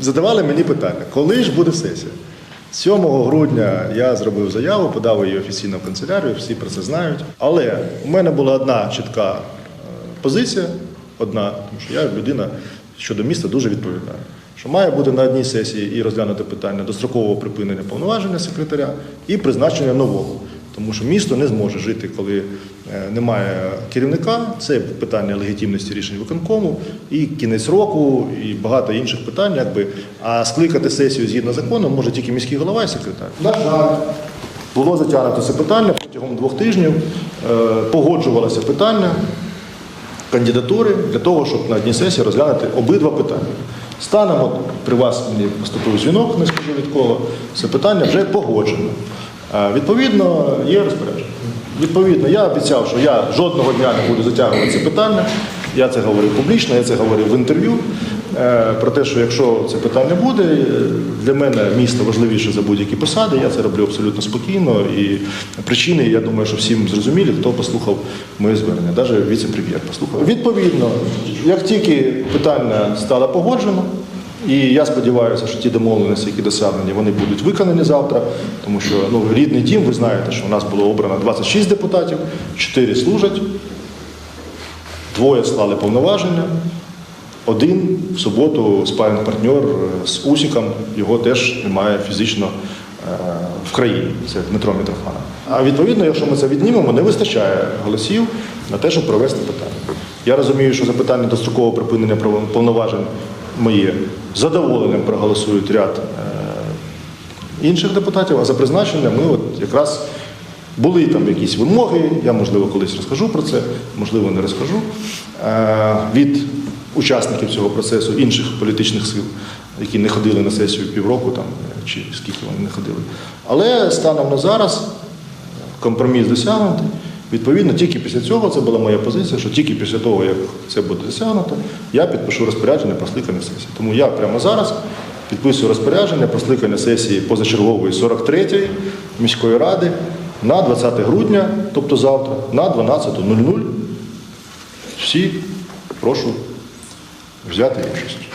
Задавали мені питання, коли ж буде сесія? 7 грудня я зробив заяву, подав її офіційно в канцелярію, всі про це знають. Але у мене була одна чітка е, позиція, одна, тому що я людина щодо міста дуже відповідальна. Що має бути на одній сесії і розглянути питання дострокового припинення повноваження секретаря і призначення нового. Тому що місто не зможе жити, коли е, немає керівника. Це питання легітимності рішень виконкому, і кінець року, і багато інших питань. Якби. А скликати сесію згідно закону може тільки міський голова і секретар. На жаль, було затягнуто це питання протягом двох тижнів. Е, Погоджувалося питання кандидатури для того, щоб на одній сесії розглянути обидва питання. Станом от при вас мені поступив дзвінок, не скажу від кого. Це питання вже погоджено. Е, Відповідно, є розпорядження. Відповідно, я обіцяв, що я жодного дня не буду затягувати це питання. Я це говорив публічно, я це говорив в інтерв'ю. е, Про те, що якщо це питання буде, е, для мене місто важливіше за будь-які посади. Я це роблю абсолютно спокійно. І причини, я думаю, що всім зрозумілі, хто послухав моє звернення, навіть віце-прем'єр послухав. Відповідно, як тільки питання стало погоджено, і я сподіваюся, що ті домовленості, які досягнені, вони будуть виконані завтра, тому що ну, рідний дім, ви знаєте, що у нас було обрано 26 депутатів, 4 служать, двоє склали повноваження. Один в суботу спальний партнер е, з Усіком, його теж немає фізично е, в країні. Це Дмитро Митрофанов. А відповідно, якщо ми це віднімемо, не вистачає голосів на те, щоб провести питання. Я розумію, що за питання дострокового припинення повноважень моє з задоволенням проголосують ряд е, інших депутатів, а за призначення ми от якраз були там якісь вимоги, я можливо колись розкажу про це, можливо, не розкажу. Е, Від учасників цього процесу, інших політичних сил, які не ходили на сесію півроку там, е, чи скільки вони не ходили. Але станом на зараз компроміс досягнутий. Відповідно, тільки після цього це була моя позиція, що тільки після того, як це буде досягнуто, я підпишу розпорядження про скликання сесії. Тому я прямо зараз підписую розпорядження про скликання сесії позачергової 43-ї міської ради на 20 грудня, тобто завтра, на 12.00. Всі прошу взяти участь.